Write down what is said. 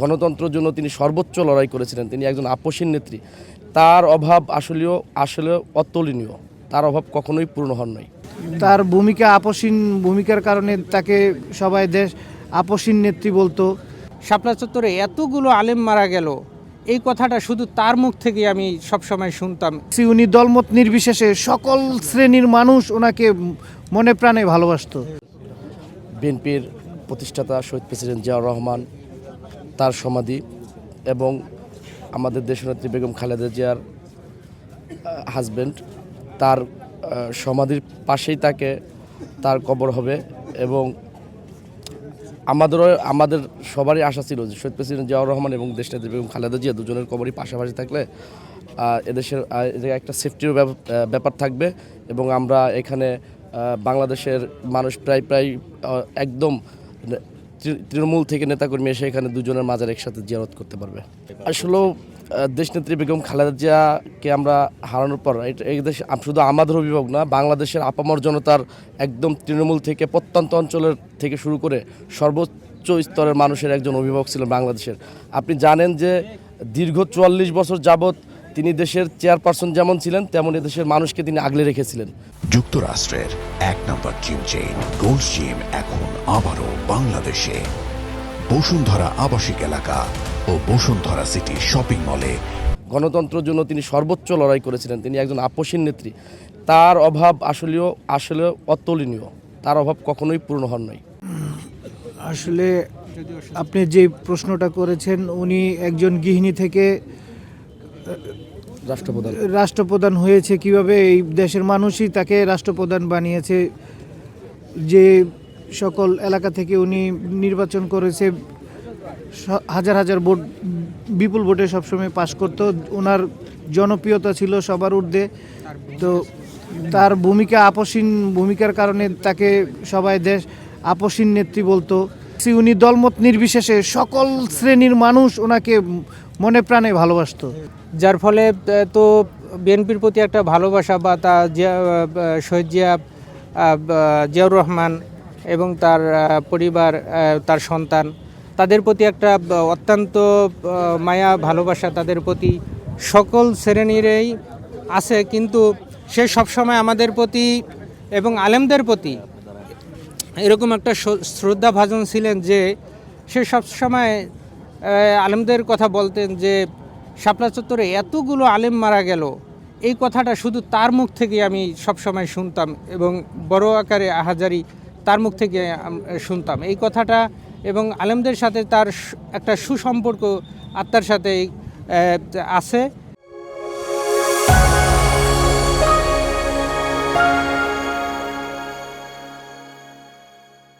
গণতন্ত্রের জন্য তিনি সর্বোচ্চ লড়াই করেছিলেন। তিনি একজন আপসীন নেত্রী। তার অভাব আসলেও আসলে অতুলনীয়। তার অভাব কখনোই পূর্ণ হন নাই। তার ভূমিকা আপসীন ভূমিকার কারণে তাকে সবাই দেশ আপসীন নেত্রী বলতো। শাপলা চত্বরে এতগুলো আলেম মারা গেল। এই কথাটা শুধু তার মুখ থেকে আমি সবসময় শুনতাম। উনি দলমত নির্বিশেষে সকল শ্রেণির মানুষ ওনাকে মনে প্রাণে ভালোবাসতো। বিএনপির প্রতিষ্ঠাতা শহীদ প্রেসিডেন্ট জিয়াউর রহমান তার সমাধি এবং আমাদের দেশনেত্রী বেগম খালেদা জিয়ার হাজব্যান্ড তার সমাধির পাশেই তাকে তার কবর হবে এবং আমাদেরও আমাদের সবারই আশা ছিল যে শহীদ প্রেসিডেন্ট জিয়াউর রহমান এবং দেশনেত্রী বেগম খালেদা জিয়া দুজনের কবরই পাশাপাশি থাকলে এদেশের একটা সেফটির ব্যাপার থাকবে এবং আমরা এখানে বাংলাদেশের মানুষ প্রায় প্রায় একদম তৃণমূল থেকে নেতাকর্মী এসে এখানে দুজনের মাজার একসাথে জিয়ারত করতে পারবে। আসলেও আহ, দেশনেত্রী বেগম খালেদা জিয়াকে আমরা হারানোর পর এই দেশ শুধু আমাদের অভিভাবক না বাংলাদেশের আপামর জনতার একদম তৃণমূল থেকে প্রত্যন্ত অঞ্চলের থেকে শুরু করে সর্বোচ্চ স্তরের মানুষের একজন অভিভাবক ছিলেন বাংলাদেশের। আপনি জানেন যে দীর্ঘ চুয়াল্লিশ বছর যাবৎ তিনি দেশের চেয়ারপারসন যেমন ছিলেন তেমন দেশের মানুষকে তিনি আগলে রেখেছিলেন। যুক্তরাষ্ট্রের এক নম্বর জিম চেইন গোল্ড জিম এখন আবারও বাংলাদেশে। বসুন্ধরা আবাসিক এলাকা ও বসুন্ধরা সিটি শপিং মলে। গণতন্ত্রের জন্য তিনি সর্বোচ্চ লড়াই করেছিলেন। তিনি একজন আপসীন নেত্রী। তার অভাব আসলেও আসলে অতুলনীয়। তার অভাব কখনোই পূর্ণ হন নাই। আসলে আপনি যে প্রশ্নটা করেছেন উনি একজন গৃহিণী থেকে রাষ্ট্রপ্রধান। রাষ্ট্রপ্রধান হয়েছে কীভাবে? এই দেশের মানুষই তাকে রাষ্ট্রপ্রধান বানিয়েছে। যে সকল এলাকা থেকে উনি নির্বাচন করেছে হাজার হাজার ভোট, বিপুল ভোটে সবসময় পাশ করতো। ওনার জনপ্রিয়তা ছিল সবার ঊর্ধ্বে। তো তার ভূমিকা আপসীন ভূমিকার কারণে তাকে সবাই দেশ আপসীন নেত্রী বলতো। উনি দলমত নির্বিশেষে সকল শ্রেণির মানুষ ওনাকে মনে প্রাণে ভালোবাসতো। যার ফলে তো বিএনপির প্রতি একটা ভালোবাসা বা তা জিয়া শহীদ জিয়া জিয়াউর রহমান এবং তার পরিবার তার সন্তান, তাদের প্রতি একটা অত্যন্ত মায়া, ভালোবাসা তাদের প্রতি সকল শ্রেণীরই আছে। কিন্তু সে সবসময় আমাদের প্রতি এবং আলেমদের প্রতি এরকম একটা শ- শ্রদ্ধাভাজন ছিলেন যে সে সবসময় আলেমদের কথা বলতেন যে, শাপলা চত্বরে এতগুলো আলেম মারা গেল। এই কথাটা শুধু তার মুখ থেকে আমি সবসময় শুনতাম এবং বড় আকারে আহাজারি তার মুখ থেকে শুনতাম। এই কথাটা এবং আলেমদের সাথে তার একটা সুসম্পর্ক আত্মার সাথে আছে।